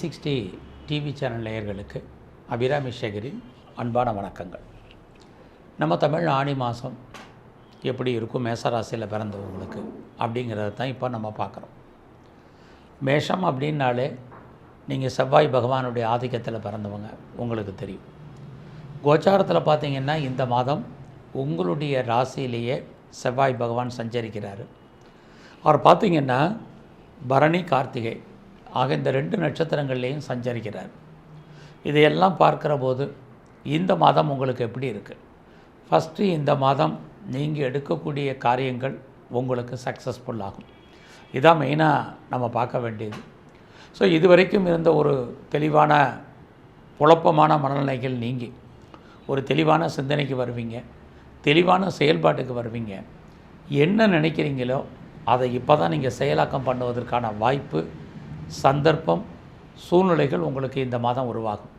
Sixty TV channel நேயர்களுக்கு அபிராமி சேகரின் அன்பான வணக்கங்கள். நம்ம தமிழ் ஆணி மாதம் எப்படி இருக்கும் மேசராசியில் பிறந்தவங்களுக்கு அப்படிங்கிறத தான் இப்போ நம்ம பார்க்குறோம். மேஷம் அப்படின்னாலே நீங்கள் செவ்வாய் பகவானுடைய ஆதிக்கத்தில் பிறந்தவங்க உங்களுக்கு தெரியும். கோச்சாரத்தில் பார்த்தீங்கன்னா இந்த மாதம் உங்களுடைய ராசியிலேயே செவ்வாய் பகவான் சஞ்சரிக்கிறார். அவர் பார்த்தீங்கன்னா பரணி கார்த்திகை ஆக இந்த ரெண்டு நட்சத்திரங்கள்லேயும் சஞ்சரிக்கிறார். இதையெல்லாம் பார்க்குற போது இந்த மாதம் உங்களுக்கு எப்படி இருக்குது ஃபஸ்ட்டு இந்த மாதம் நீங்கள் எடுக்கக்கூடிய காரியங்கள் உங்களுக்கு சக்ஸஸ்ஃபுல் ஆகும். இதான் மெயினாக நம்ம பார்க்க வேண்டியது. ஸோ இதுவரைக்கும் இருந்த ஒரு தெளிவான குழப்பமான மனநிலைகள் நீங்கி ஒரு தெளிவான சிந்தனைக்கு வருவீங்க தெளிவான செயல்பாட்டுக்கு வருவீங்க. என்ன நினைக்கிறீங்களோ அதை இப்போ தான் நீங்கள் செயலாக்கம் பண்ணுவதற்கான வாய்ப்பு சந்தர்ப்பம் சூழ்நிலைகள் உங்களுக்கு இந்த மாதம் உருவாகும்.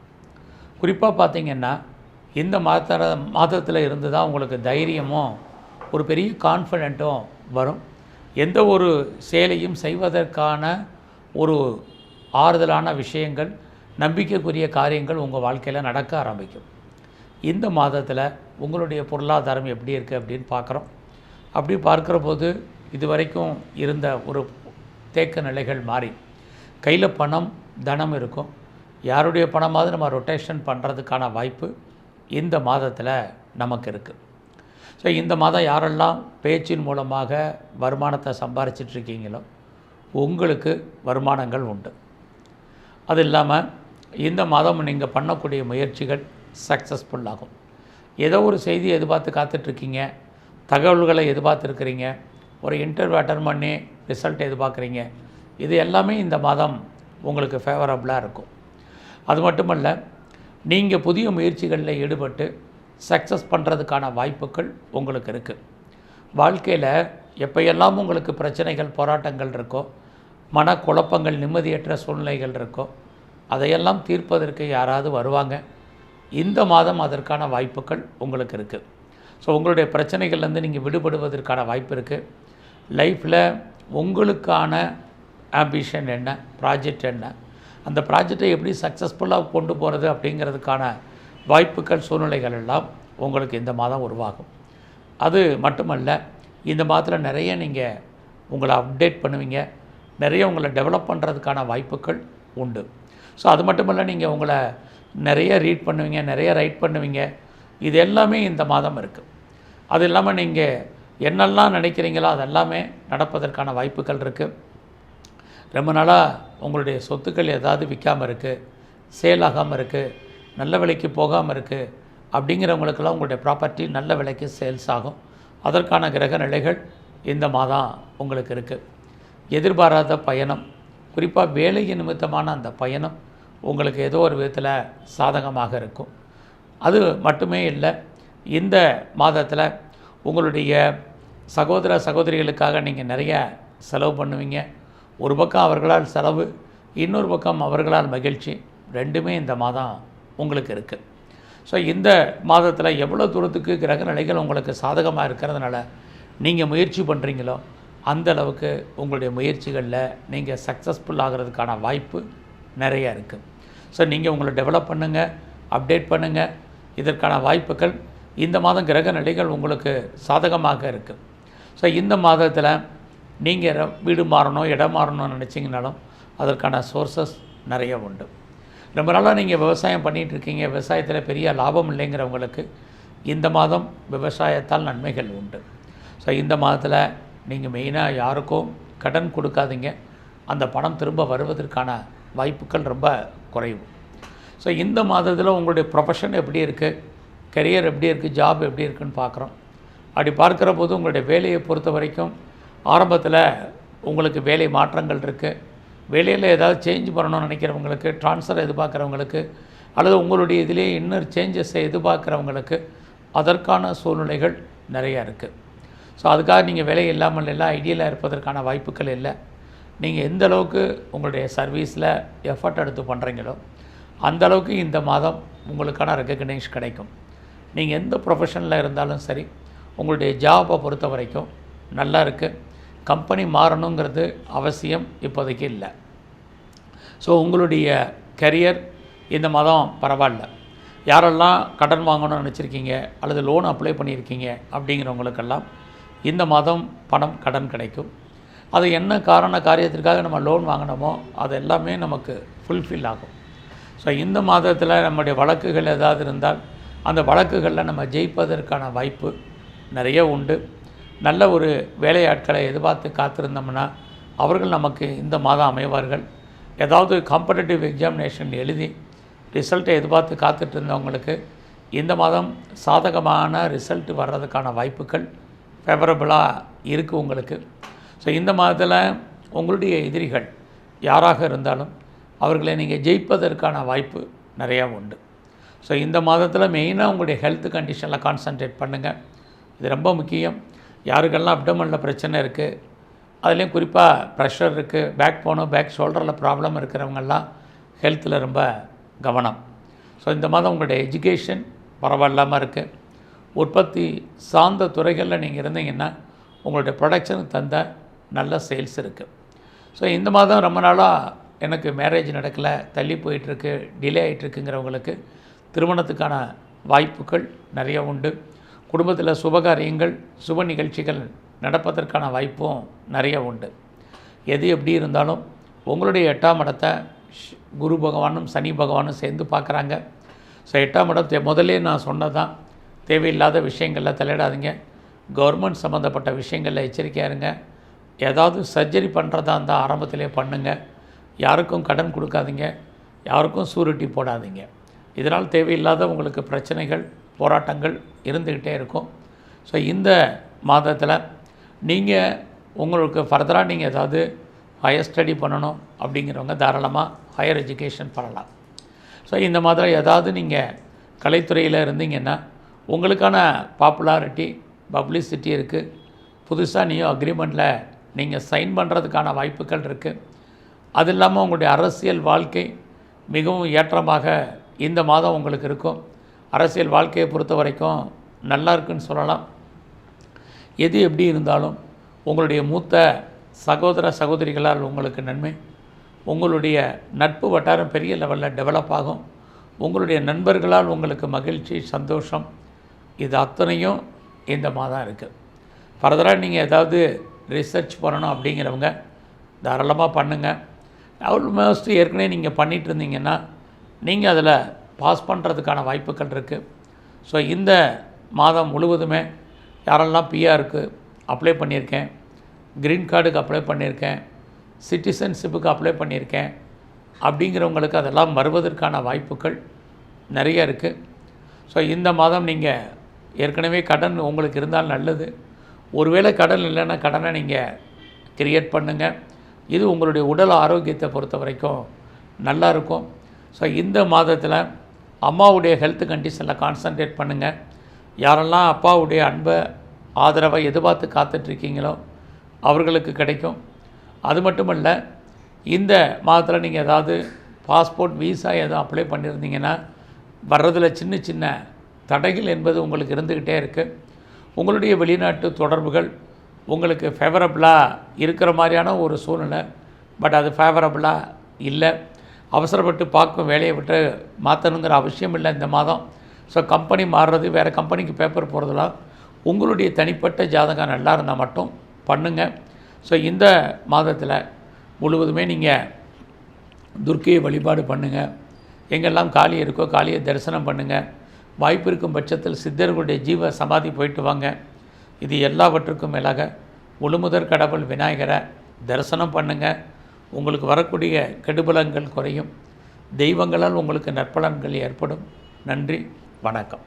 குறிப்பாக பார்த்தீங்கன்னா இந்த மாத மாதத்தில் இருந்து தான் உங்களுக்கு தைரியமும் ஒரு பெரிய கான்ஃபிடென்ட்டும் வரும். எந்த ஒரு செயலையும் செய்வதற்கான ஒரு ஆறுதலான விஷயங்கள் நம்பிக்கைக்குரிய காரியங்கள் உங்கள் வாழ்க்கையில் நடக்க ஆரம்பிக்கும். இந்த மாதத்தில் உங்களுடைய பொருளாதாரம் எப்படி இருக்குது அப்படின்னு பார்க்குறோம். அப்படி பார்க்குற போது இது வரைக்கும் இருந்த ஒரு தேக்க நிலைகள் மாறி கையில் பணம் தனம் இருக்கும். யாருடைய பணமாவது நம்ம ரொட்டேஷன் பண்ணுறதுக்கான வாய்ப்பு இந்த மாதத்தில் நமக்கு இருக்குது ஸோ இந்த மாதம் யாரெல்லாம் பேச்சின் மூலமாக வருமானத்தை சம்பாரிச்சிட்ருக்கீங்களோ உங்களுக்கு வருமானங்கள் உண்டு. அது இல்லாமல் இந்த மாதம் நீங்கள் பண்ணக்கூடிய முயற்சிகள் சக்ஸஸ்ஃபுல் ஆகும். ஏதோ ஒரு செய்தி எதிர்பார்த்து காத்துட்ருக்கீங்க தகவல்களை எதிர்பார்த்துருக்கிறீங்க ஒரு இன்டர்வியூ அட்டன் பண்ணி ரிசல்ட் எதிர்பார்க்குறீங்க இது எல்லாமே இந்த மாதம் உங்களுக்கு ஃபேவரபுளாக இருக்கும். அது மட்டுமல்ல நீங்கள் புதிய முயற்சிகளில் ஈடுபட்டு சக்ஸஸ் பண்ணுறதுக்கான வாய்ப்புகள் உங்களுக்கு இருக்குது வாழ்க்கையில் எப்போயெல்லாம் உங்களுக்கு பிரச்சனைகள் போராட்டங்கள் இருக்கோ மனக்குழப்பங்கள் நிம்மதியற்ற சூழ்நிலைகள் இருக்கோ அதையெல்லாம் தீர்ப்பதற்கு யாராவது வருவாங்க. இந்த மாதம் அதற்கான வாய்ப்புகள் உங்களுக்கு இருக்குது ஸோ உங்களுடைய பிரச்சனைகள்லேருந்து நீங்கள் விடுபடுவதற்கான வாய்ப்பு இருக்குது லைஃப்பில் உங்களுக்கான ஆம்பிஷன் என்ன ப்ராஜெக்ட் என்ன அந்த ப்ராஜெக்டை எப்படி சக்ஸஸ்ஃபுல்லாக கொண்டு போகிறது அப்படிங்கிறதுக்கான வாய்ப்புகள் சூழ்நிலைகள் எல்லாம் உங்களுக்கு இந்த மாதம் உருவாகும். அது மட்டுமல்ல இந்த மாதத்தில் நிறைய நீங்கள் உங்களை அப்டேட் பண்ணுவீங்க. நிறைய உங்களை டெவலப் பண்ணுறதுக்கான வாய்ப்புகள் உண்டு. ஸோ அது மட்டுமல்ல நீங்கள் உங்களை நிறைய ரீட் பண்ணுவீங்க நிறைய ரைட் பண்ணுவீங்க. இது எல்லாமே இந்த மாதம் இருக்குது அது இல்லாமல் நீங்கள் என்னெல்லாம் நினைக்கிறீங்களோ அதெல்லாமே நடப்பதற்கான வாய்ப்புகள் இருக்குது ரொம்ப நாளாக உங்களுடைய சொத்துக்கள் ஏதாவது விற்காமல் இருக்குது சேல் ஆகாமல் இருக்குது நல்ல விலைக்கு போகாமல் இருக்குது அப்படிங்கிறவங்களுக்கெல்லாம் உங்களுடைய ப்ராப்பர்ட்டி நல்ல விலைக்கு சேல்ஸ் ஆகும். அதற்கான கிரக நிலைகள் இந்த மாதம் உங்களுக்கு இருக்குது எதிர்பாராத பயணம் குறிப்பாக வேலை நிமித்தமான அந்த பயணம் உங்களுக்கு ஏதோ ஒரு விதத்தில் சாதகமாக இருக்கும். அது மட்டுமே இல்லை இந்த மாதத்தில் உங்களுடைய சகோதர சகோதரிகளுக்காக நீங்கள் நிறைய செலவு பண்ணுவீங்க. ஒரு பக்கம் அவர்களால் செலவு இன்னொரு பக்கம் அவர்களால் மகிழ்ச்சி. ரெண்டுமே இந்த மாதம் உங்களுக்கு இருக்குது ஸோ இந்த மாதத்தில் எவ்வளோ தூரத்துக்கு கிரக நிலைகள் உங்களுக்கு சாதகமாக இருக்கிறதுனால நீங்கள் முயற்சி பண்ணுறீங்களோ அந்த அளவுக்கு உங்களுடைய முயற்சிகளில் நீங்கள் சக்ஸஸ்ஃபுல் ஆகிறதுக்கான வாய்ப்பு நிறைய இருக்குது ஸோ நீங்கள் உங்களை டெவலப் பண்ணுங்கள் அப்டேட் பண்ணுங்கள் இதற்கான வாய்ப்புகள் இந்த மாதம் கிரக நிலைகள் உங்களுக்கு சாதகமாக இருக்குது ஸோ இந்த மாதத்தில் நீங்கள் வீடு மாறணும் இடம் மாறணும்னு நினச்சிங்கனாலும் அதற்கான சோர்ஸஸ் நிறைய உண்டு. ரொம்ப நாளாக நீங்கள் விவசாயம் பண்ணிகிட்டு இருக்கீங்க. விவசாயத்தில் பெரிய லாபம் இல்லைங்கிறவங்களுக்கு இந்த மாதம் விவசாயத்தால் நன்மைகள் உண்டு. ஸோ இந்த மாதத்தில் நீங்கள் மெயினாக யாருக்கும் கடன் கொடுக்காதீங்க. அந்த பணம் திரும்ப வருவதற்கான வாய்ப்புகள் ரொம்ப குறைவு. ஸோ இந்த மாதத்தில் உங்களுடைய ப்ரொஃபஷன் எப்படி இருக்குது கெரியர் எப்படி இருக்குது ஜாப் எப்படி இருக்குன்னு பார்க்குறோம். அப்படி பார்க்குற போது உங்களுடைய வேலையை பொறுத்த வரைக்கும் ஆரம்பத்தில் உங்களுக்கு வேலை மாற்றங்கள் இருக்குது வேலையில் ஏதாவது சேஞ்ச் பண்ணணும்னு நினைக்கிறவங்களுக்கு ட்ரான்ஸ்ஃபர் எதிர்பார்க்குறவங்களுக்கு அல்லது உங்களுடைய இதிலே இன்னொரு சேஞ்சஸை எதிர்பார்க்குறவங்களுக்கு அதற்கான சூழ்நிலைகள் நிறையா இருக்குது ஸோ அதுக்காக நீங்கள் வேலை இல்லாமல் எல்லாம் ஐடியலாக இருப்பதற்கான வாய்ப்புகள் இல்லை. நீங்கள் எந்த அளவுக்கு உங்களுடைய சர்வீஸில் எஃபர்ட் எடுத்து பண்ணுறீங்களோ அந்த அளவுக்கு இந்த மாதம் உங்களுக்கான ரெக்கக்னைஸ் கிடைக்கும். நீங்கள் எந்த ப்ரொஃபஷனில் இருந்தாலும் சரி உங்களுடைய ஜாபை பொறுத்த வரைக்கும் நல்லா இருக்குது கம்பெனி மாறணுங்கிறது அவசியம் இப்போதைக்கு இல்லை. ஸோ உங்களுடைய கரியர் இந்த மாதம் பரவாயில்ல. யாரெல்லாம் கடன் வாங்கணும்னு நினச்சிருக்கீங்க அல்லது லோன் அப்ளை பண்ணியிருக்கீங்க அப்படிங்கிறவங்களுக்கெல்லாம் இந்த மாதம் பணம் கடன் கிடைக்கும். அது என்ன காரண காரியத்திற்காக நம்ம லோன் வாங்கினோமோ அது எல்லாமே நமக்கு ஃபுல்ஃபில் ஆகும். ஸோ இந்த மாதத்தில் நம்முடைய வழக்குகள் ஏதாவது இருந்தால் அந்த வழக்குகளில் நம்ம ஜெயிப்பதற்கான வாய்ப்பு நிறைய உண்டு. நல்ல ஒரு வேலையாட்களை எதிர்பார்த்து காத்திருந்தோம்னா அவர்கள் நமக்கு இந்த மாதம் அமைவார்கள். ஏதாவது காம்படேட்டிவ் எக்ஸாமினேஷன் எழுதி ரிசல்ட்டை எதிர்பார்த்து காத்துட்டு இருந்தவங்களுக்கு இந்த மாதம் சாதகமான ரிசல்ட் வர்றதுக்கான வாய்ப்புகள் ஃபேவரபுளாக இருக்குது உங்களுக்கு. ஸோ இந்த மாதத்தில் உங்களுடைய எதிரிகள் யாராக இருந்தாலும் அவர்களை நீங்கள் ஜெயிப்பதற்கான வாய்ப்பு நிறையா உண்டு. ஸோ இந்த மாதத்தில் மெயினாக உங்களுடைய ஹெல்த் கண்டிஷனில் கான்சன்ட்ரேட் பண்ணுங்கள் இது ரொம்ப முக்கியம். யாருக்கெல்லாம் அப்டமனில் பிரச்சனை இருக்குது அதுலேயும் குறிப்பாக ப்ரெஷர் இருக்குது பேக் போனும் பேக் ஷோல்டரில் ப்ராப்ளம் இருக்கிறவங்கெல்லாம் ஹெல்த்தில் ரொம்ப கவனம். ஸோ இந்த மாதம் உங்களுடைய எஜுகேஷன் பரவாயில்லாமல் இருக்குது உற்பத்தி சார்ந்த துறைகளில் நீங்கள் இருந்தீங்கன்னா உங்களுடைய ப்ரொடக்ஷனுக்கு தந்த நல்ல சேல்ஸ் இருக்குது ஸோ இந்த மாதம் ரொம்ப நாளாக எனக்கு மேரேஜ் நடக்கலை தள்ளி போயிட்டுருக்கு டிலே ஆகிட்டுருக்குங்கிறவங்களுக்கு திருமணத்துக்கான வாய்ப்புகள் நிறைய உண்டு. குடும்பத்தில் சுபகாரியங்கள் சுப நிகழ்ச்சிகள் நடப்பதற்கான வாய்ப்பும் நிறைய உண்டு. எது எப்படி இருந்தாலும் உங்களுடைய எட்டாம் இடத்தை ஷ்- குரு பகவானும் சனி பகவானும் சேர்ந்து பார்க்குறாங்க. ஸோ எட்டாம் இடத்தை முதல்லே நான் சொன்னதான் தேவையில்லாத விஷயங்களில் தலையிடாதீங்க. கவர்மெண்ட் சம்மந்தப்பட்ட விஷயங்களில் எச்சரிக்கையாக இருங்க. ஏதாவது சர்ஜரி பண்ணுறதா இருந்தால் ஆரம்பத்திலே பண்ணுங்கள் யாருக்கும் கடன் கொடுக்காதீங்க. யாருக்கும் சூரிட்டி போடாதீங்க. இதனால் தேவையில்லாத உங்களுக்கு பிரச்சனைகள் போராட்டங்கள் இருந்துக்கிட்டே இருக்கும். ஸோ இந்த மாதத்தில் நீங்கள் உங்களுக்கு ஃபர்தராக நீங்கள் ஏதாவது ஹையர் ஸ்டடி பண்ணணும் அப்படிங்கிறவங்க தாராளமாக ஹையர் எஜுகேஷன் பண்ணலாம். ஸோ இந்த மாதிரி ஏதாவது நீங்கள் கலைத்துறையில் இருந்தீங்கன்னா உங்களுக்கான பாப்புலாரிட்டி பப்ளிசிட்டி இருக்குது புதுசாக நியூ அக்ரிமெண்ட்டில் நீங்கள் சைன் பண்ணுறதுக்கான வாய்ப்புகள் இருக்குது அது இல்லாமல் உங்களுடைய அரசியல் வாழ்க்கை மிகவும் ஏற்றமாக இந்த மாதம் உங்களுக்கு இருக்கும். அரசியல் வாழ்க்கையை பொறுத்த வரைக்கும் நல்லா இருக்குன்னு சொல்லலாம். எது எப்படி இருந்தாலும் உங்களுடைய மூத்த சகோதர சகோதரிகளால் உங்களுக்கு நன்மை. உங்களுடைய நட்பு வட்டாரம் பெரிய லெவலில் டெவலப் ஆகும். உங்களுடைய நண்பர்களால் உங்களுக்கு மகிழ்ச்சி சந்தோஷம் இது அத்தனையும் இந்த மாதம் இருக்குது ஃபர்தராக நீங்கள் ஏதாவது ரிசர்ச் பண்ணணும் அப்படிங்கிறவங்க தாராளமாக பண்ணுங்கள் ஆல்மோஸ்ட் ஏற்கனவே நீங்கள் பண்ணிகிட்டு இருந்தீங்கன்னா நீங்கள் அதில் பாஸ் பண்ணுறதுக்கான வாய்ப்புகள் இருக்குது ஸோ இந்த மாதம் முழுவதுமே யாரெல்லாம் பிஆருக்கு அப்ளை பண்ணியிருக்கேன் க்ரீன் கார்டுக்கு அப்ளை பண்ணியிருக்கேன் சிட்டிசன்ஷிப்புக்கு அப்ளை பண்ணியிருக்கேன் அப்படிங்கிறவங்களுக்கு அதெல்லாம் வருவதற்கான வாய்ப்புகள் நிறைய இருக்குது ஸோ இந்த மாதம் நீங்கள் ஏற்கனவே கடன் உங்களுக்கு இருந்தால் நல்லது. ஒருவேளை கடன் இல்லைன்னா கடனை நீங்கள் கிரியேட் பண்ணுங்கள் இது உங்களுடைய உடல் ஆரோக்கியத்தை பொறுத்த வரைக்கும் நல்லா இருக்கும். ஸோ இந்த மாதத்தில் அம்மாவுடைய ஹெல்த் கண்டிஷனில் கான்சன்ட்ரேட் பண்ணுங்கள் யாரெல்லாம் அப்பாவுடைய அன்பை ஆதரவை எதிர்பார்த்து காத்துட்ருக்கீங்களோ அவர்களுக்கு கிடைக்கும். அது மட்டுமல்ல இந்த மாதத்தில் நீங்கள் ஏதாவது பாஸ்போர்ட் வீசா எதுவும் அப்ளை பண்ணியிருந்தீங்கன்னா வர்றதில் சின்ன சின்ன தடைகள் என்பது உங்களுக்கு இருந்துக்கிட்டே இருக்குது உங்களுடைய வெளிநாட்டு தொடர்புகள் உங்களுக்கு ஃபேவரபுளாக இருக்கிற மாதிரியான ஒரு சூழ்நிலை பட் அது ஃபேவரபுளாக இல்லை. அவசரப்பட்டு பார்க்கும் வேலையை விட்டு மாற்றணுங்கிற அவசியம் இல்லை இந்த மாதம். ஸோ கம்பெனி மாறுறது வேறு கம்பெனிக்கு பேப்பர் போகிறதுலாம் உங்களுடைய தனிப்பட்ட ஜாதகம் நல்லா இருந்தால் மட்டும் பண்ணுங்கள் ஸோ இந்த மாதத்தில் முழுவதுமே நீங்கள் துர்க்கையை வழிபாடு பண்ணுங்கள் எங்கெல்லாம் காளி இருக்கோ காளியை தரிசனம் பண்ணுங்கள் வாய்ப்பு இருக்கும் பட்சத்தில் சித்தர்களுடைய ஜீவ சமாதி போயிட்டு வாங்க. இது எல்லாவற்றுக்கும் மேலாக முழுமுதற் கடவுள் விநாயகரை தரிசனம் பண்ணுங்கள் உங்களுக்கு வரக்கூடிய கெடுபலங்கள் குறையும். தெய்வங்களால் உங்களுக்கு நற்பலன்கள் ஏற்படும். நன்றி. வணக்கம்.